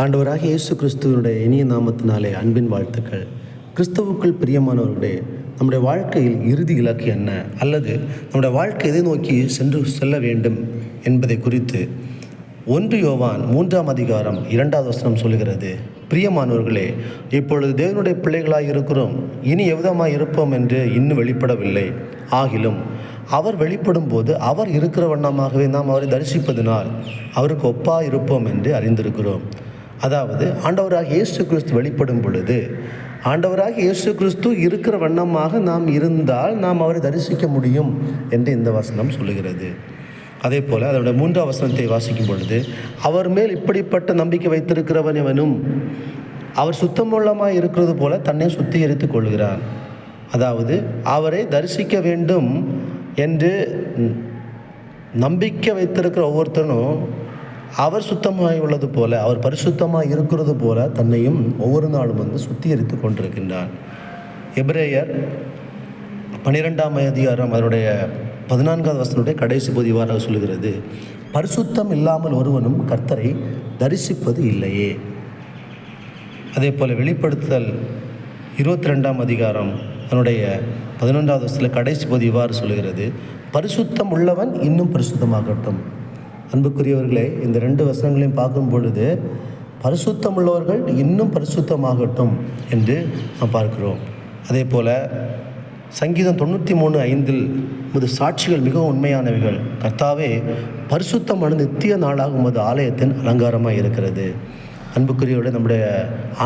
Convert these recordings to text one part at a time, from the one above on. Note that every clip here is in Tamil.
ஆண்டவராக இயேசு கிறிஸ்துவனுடைய இனிய நாமத்தினாலே அன்பின் வாழ்த்துக்கள். கிறிஸ்துவுக்குள் பிரியமானவர்களே நம்முடைய வாழ்க்கையில் இறுதி இலக்கு என்ன? அல்லது நம்முடைய வாழ்க்கை எதை நோக்கி சென்று செல்ல வேண்டும் என்பதை குறித்து ஒன்று யோவான் மூன்றாம் அதிகாரம் இரண்டாவது வசனம் சொல்கிறது பிரியமானவர்களே இப்பொழுது தேவனுடைய பிள்ளைகளாக இருக்கிறோம். இனி எவ்விதமாய் இருப்போம் என்று இன்னும் வெளிப்படவில்லை. ஆகிலும் அவர் வெளிப்படும் போது அவர் இருக்கிற வண்ணமாகவே நாம் அவரை தரிசிப்பதினால் அவருக்கு ஒப்பாக இருப்போம் என்று அறிந்திருக்கிறோம். அதாவது ஆண்டவராக இயேசு கிறிஸ்து வெளிப்படும் பொழுது ஆண்டவராக இயேசு கிறிஸ்து இருக்கிற வண்ணமாக நாம் இருந்தால் நாம் அவரை தரிசிக்க முடியும் என்று இந்த வசனம் சொல்லுகிறது. அதே போல் அதனுடைய மூன்றாம் வசனத்தை வாசிக்கும் பொழுது அவர் மேல் இப்படிப்பட்ட நம்பிக்கை வைத்திருக்கிறவன் எவனும் அவர் சுத்தமுள்ளமாக இருக்கிறது போல தன்னை சுத்திகரித்துக் கொள்கிறான். அதாவது அவரை தரிசிக்க வேண்டும் என்று நம்பிக்கை வைத்திருக்கிற ஒவ்வொருத்தனும் அவர் சுத்தமாய் உள்ளது போல அவர் பரிசுத்தமாக இருக்கிறது போல தன்னையும் ஒவ்வொரு நாளும் வந்து சுத்திகரித்து கொண்டிருக்கின்றார். எபிரேயர் பன்னிரெண்டாம் அதிகாரம் அதனுடைய பதினான்காவது வசனுடைய கடைசி பதிவாராக சொல்கிறது பரிசுத்தம் இல்லாமல் ஒருவனும் கர்த்தரை தரிசிப்பது இல்லையே. அதே போல் வெளிப்படுத்துதல் இருபத்தி ரெண்டாம் அதிகாரம் அதனுடைய பதினொன்றாவது வருஷத்தில் கடைசி பகுதி இவ்வாறு சொல்கிறது பரிசுத்தம் உள்ளவன் இன்னும் பரிசுத்தமாகட்டும். அன்புக்குரியவர்களே இந்த ரெண்டு வசனங்களையும் பார்க்கும் பொழுது பரிசுத்தம் உள்ளவர்கள் இன்னும் பரிசுத்தமாகட்டும் என்று நாம் பார்க்கிறோம். அதே போல் சங்கீதம் தொண்ணூற்றி மூணு ஐந்தில் உமது சாட்சிகள் மிகவும் உண்மையானவைகள். கர்த்தாவே பரிசுத்தமான நித்திய நாளாக உமது ஆலயத்தின் அலங்காரமாக இருக்கிறது. அன்புக்குரியோட நம்முடைய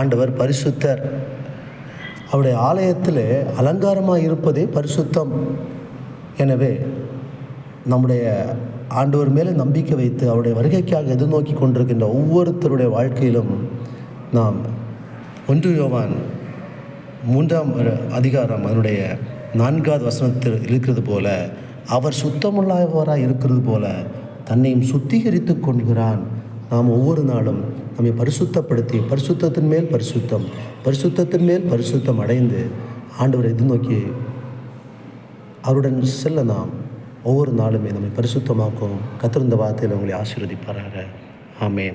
ஆண்டவர் பரிசுத்தர். அவருடைய ஆலயத்தில் அலங்காரமாக இருப்பதே பரிசுத்தம். எனவே நம்முடைய ஆண்டவர் மேலே நம்பிக்கை வைத்து அவருடைய வருகைக்காக எதிர்நோக்கி கொண்டிருக்கின்ற ஒவ்வொருத்தருடைய வாழ்க்கையிலும் நாம் ஒன்று யோவான் மூன்றாம் அதிகாரம் அதனுடைய நான்காவது வசனத்தில் இருக்கிறது போல அவர் சுத்தமுள்ளவராக இருக்கிறது போல தன்னையும் சுத்திகரித்து கொள்கிறான். நாம் ஒவ்வொரு நாளும் நம்மை பரிசுத்தப்படுத்தி பரிசுத்தத்தின் மேல் பரிசுத்தம் பரிசுத்தத்தின் மேல் பரிசுத்தம் அடைந்து ஆண்டவரை எதிர்நோக்கி அவருடன் செல்ல நாம் ஒவ்வொரு நாளுமே நம்மை பரிசுத்தமாக்கும் கத்திருந்த வார்த்தையில் உங்களை ஆசீர்வதிப்பாராக. ஆமேன்.